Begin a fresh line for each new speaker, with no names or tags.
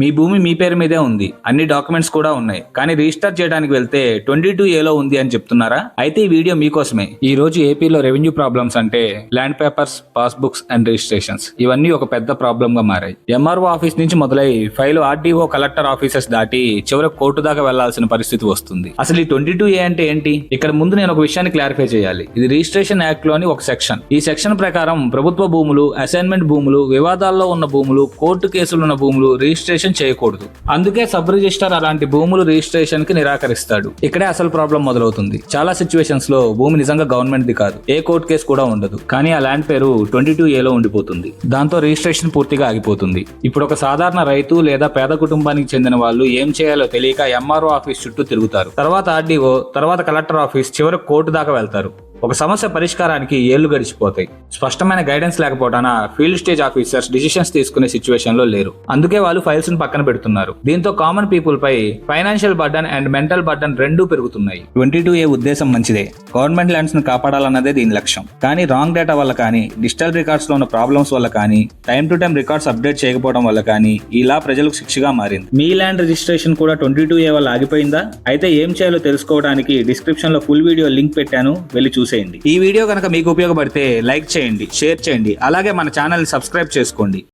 మీ భూమి మీ పేరు మీదే ఉంది. అన్ని డాక్యుమెంట్స్ కూడా ఉన్నాయి. కానీ రిజిస్టర్ చేయడానికి వెళ్తే ట్వంటీ టూ ఏలో ఉంది అని చెప్తున్నారా? అయితే ఈ వీడియో మీకోసమే. ఈ రోజు ఏపీలో రెవెన్యూ ప్రాబ్లమ్స్ అంటే land papers passbooks and registrations. ఇవన్నీ ఒక పెద్ద ప్రాబ్లమ్గా మారాయి. ఎంఆర్ఓ ఆఫీస్ నుంచి మొదలై ఫైల్ ఆర్డీఓ కలెక్టర్ ఆఫీసెస్ దాటి చివరి కోర్టు దాకా వెళ్ళాల్సిన పరిస్థితి వస్తుంది. అసలు ఈ ట్వంటీ టూ ఏ అంటే ఏంటి? ఇక్కడ ముందు నేను ఒక విషయాన్ని క్లారిఫై చేయాలి. ఇది రిజిస్ట్రేషన్ యాక్ట్లోని ఒక సెక్షన్. ఈ సెక్షన్ ప్రకారం ప్రభుత్వ భూములు అసైన్మెంట్ భూములు వివాదాల్లో ఉన్న భూములు కోర్టు కేసులు ఉన్న భూములు రిజిస్ట్రేషన్ చేయకూడదు. అందుకే సబ్ రిజిస్టర్ అలాంటి భూములు రిజిస్ట్రేషన్కి నిరాకరిస్తాడు. ఇక్కడే అసలు ప్రాబ్లం మొదలవుతుంది. చాలా సిచ్యువేషన్స్లో భూమి నిజంగా గవర్నమెంట్ ది కాదు. ఏ కోర్టు కేసు కూడా ఉండదు. కానీ ఆ ల్యాండ్ పేరు ట్వంటీ టూ ఏలో ఉండిపోతుంది. దాంతో రిజిస్ట్రేషన్ పూర్తిగా ఆగిపోతుంది. ఇప్పుడు ఒక సాధారణ రైతు లేదా పేద కుటుంబానికి చెందిన వాళ్ళు ఏం చేయాలో తెలియక ఎంఆర్ఓ ఆఫీస్ చుట్టూ తిరుగుతారు. తర్వాత ఆర్డీఓ తర్వాత కలెక్టర్ ఆఫీస్ చివరకు కోర్టు దాకా వెళ్తారు. ఒక సమస్య పరిష్కారానికి ఏళ్ళు గడిచిపోతాయి. స్పష్టమైన గైడెన్స్ లేకపోవటాన ఫీల్డ్ స్టేజ్ ఆఫీసర్స్ డిసిషన్స్ తీసుకునే సిచ్యువేషన్లో లేరు. అందుకే వాళ్ళు ఫైల్స్ను పక్కన పెడుతున్నారు. దీంతో common people pi financial burden and mental burden రెండూ పెరుగుతున్నాయి. ట్వంటీ టూ ఏ ఉద్దేశం మంచిదే? గవర్నమెంట్ ల్యాండ్స్ను కాపాడాలన్నదే దీని లక్ష్యం. కానీ రాంగ్ డేటా వల్ల కానీ డిజిటల్ రికార్డ్స్లో ఉన్న ప్రాబ్లమ్స్ వల్ల కానీ time to time records update చేయకపోవడం వల్ల కానీ ఇలా ప్రజలకు శిక్షగా మారింది. మీ ల్యాండ్ రిజిస్ట్రేషన్ కూడా ట్వంటీ టూ ఏ వల్ల ఆగిపోయిందా? అయితే ఏం చేయాలో తెలుసుకోవడానికి డిస్క్రిప్షన్లో ఫుల్ వీడియో లింక్ పెట్టాను వెళ్ళి చూసేయండి. ఈ వీడియో కనుక మీకు ఉపయోగపడితే లైక్ చేయండి షేర్ చేయండి అలాగే మన ఛానల్ సబ్స్క్రైబ్ చేసుకోండి.